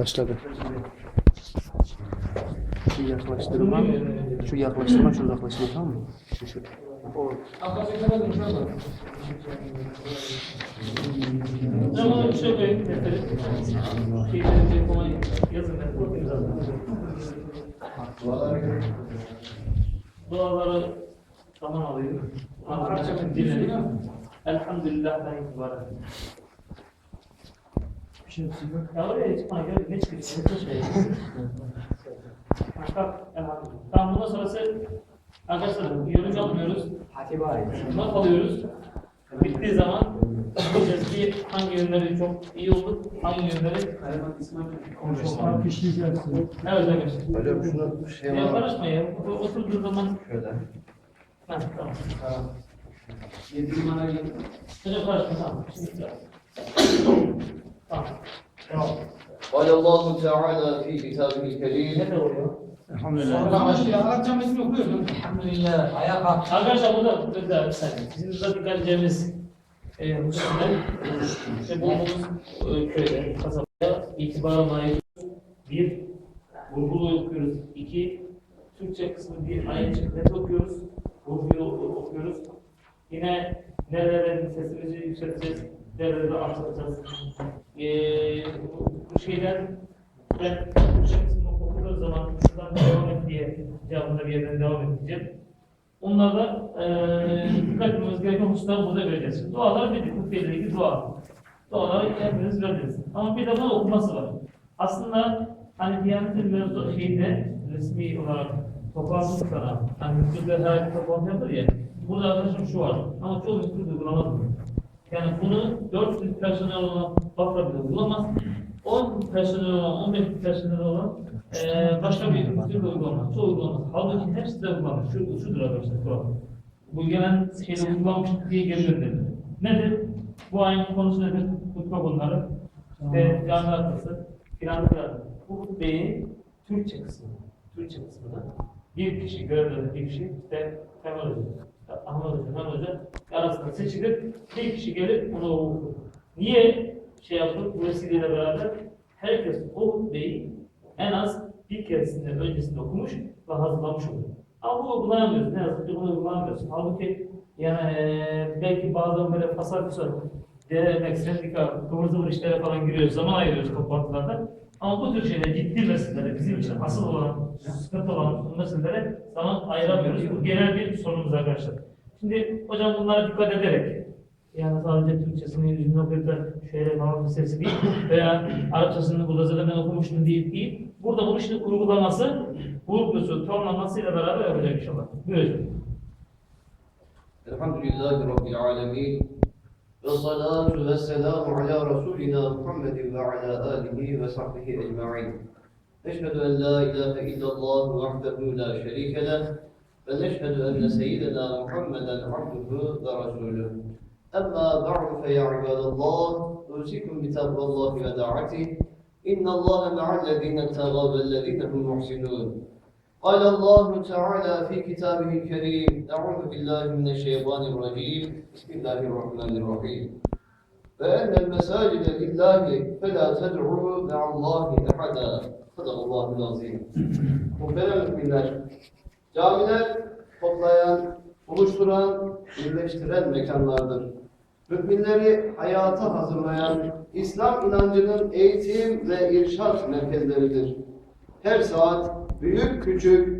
Başladı. Şu yaklaştırma, şu yaklaştırma, şu uzaklaştırma tamam mı? Şu şu. O Ama bir şey koyayım. Şeyleri kolay yazın. ben. Duaları tamam alayım. Arapça dinleyelim. Elhamdülillah'tan itibaren. Ya oraya çıkma gel ne çıkıyor? Ne şey? Bak elhamdülillah. Tamam bundan sonrası arkadaşlar yorum yapmıyoruz. Hatice ait. Not alıyoruz. Bittiği zaman bakacağız ki hangi yönleri çok iyi oldu, hangi yönleri Çok işleyeceksin. evet arkadaşlar. Hocam şunu şey Ya var. karışma ya. O- Oturduğu zaman Şöyle. ha, tamam. Yedi numara gel. Hocam karışma tamam. Şimdi tamam. Tamam. قال الله تعالى في كتابه الكريم Ne de oluyor? Sonra başlıyor. Arapça metni okuyorum. Elhamdülillah. Ayağa kalk. Arkadaşlar burada burada bir saniye. Bizim burada dikkat edeceğimiz e, hususlar işte bulunduğumuz e, köyde, kasabada itibara layık bir vurgulu okuyoruz. İki, Türkçe kısmı bir aynı şekilde okuyoruz. Vurguyu oku- okuyoruz. Yine nerelerde sesimizi yükselteceğiz, nerelerde alçaltacağız. E, bu, bu şeyden ben Türkçe kısmını okuduğum zaman şuradan devam et diye cevabında bir yerden devam edeceğim. Onlarda eee dikkat etmemiz gereken hususları burada vereceğiz. Dualar hukuk ile ilgili dua. Duaları hepiniz vereceğiz. Ama bir de bunun okuması var. Aslında hani Diyanet'in mevzu şeyinde resmi olarak toplantı sana, hani müftüler her toplantı yapar ya, burada arkadaşım şu var. Ama çoğu müftü uygulamaz bunu. Yani bunu 400 personel olan Bafra bile uygulamaz. 10 personel olan, 15 personel olan eee başka bir de uygulamaz. Çoğu uygulamaz. Halbuki hepsi de uygulamaz. Şu, şudur arkadaşlar. Kural. Bu gelen şeyde diye geri gönderilir. Nedir? Bu ayın konusu nedir? Hutbe bunları. İşte cami arkası, filanlıklar. Bu hutbeyi Türkçe kısmı, Türkçe kısmını bir kişi, görevli bir kişi, işte Hoca, işte Ahmet Hoca, Mehmet Hoca arasında seçilir. Bir kişi gelip onu okur. Niye şey yaptık? Bu vesileyle beraber herkes o hutbeyi en az bir keresinde öncesinde okumuş ve hazırlamış oluyor. Ama bu uygulayamıyoruz. Ne yazık ki bunu uygulayamıyoruz. Halbuki yani eee belki bazen böyle fasal fasal denemek, sendika, kıvır zıvır işlere falan giriyoruz, zaman ayırıyoruz toplantılarda. Ama bu tür şeylere ciddi meselelere bizim için asıl olan, sıkıntı olan meselelere zaman ayıramıyoruz. Bu genel bir sorunumuz arkadaşlar. Şimdi hocam bunlara dikkat ederek yani sadece Türkçesini yüzünü okuyup da şöyle falan meselesi değil veya Arapçasını bu gazetede ben okumuştum değil değil. Burada bunu şimdi uygulaması, vurgusu, tonlamasıyla beraber yapacak inşallah. Buyurun. Elhamdülillahi Rabbil Alemin. والصلاة والسلام على رسولنا محمد وعلى آله وصحبه أجمعين نشهد أن لا إله إلا الله وحده لا شريك له ونشهد أن سيدنا محمدا عبده ورسوله أما بعد فيا عباد الله أوصيكم بتقوى الله ودعته إن الله مع الذين اتقوا والذين هم محسنون قال الله تعالى في كتابه الكريم أعوذ بالله من الشيطان الرجيم بسم الله الرحمن الرحيم فأن المساجد لله فلا تدعوا مع الله أحدا صدق الله العظيم Muhterem müminler, camiler toplayan, buluşturan, birleştiren mekanlardır. Müminleri hayata hazırlayan İslam inancının eğitim ve irşat merkezleridir. Her saat büyük küçük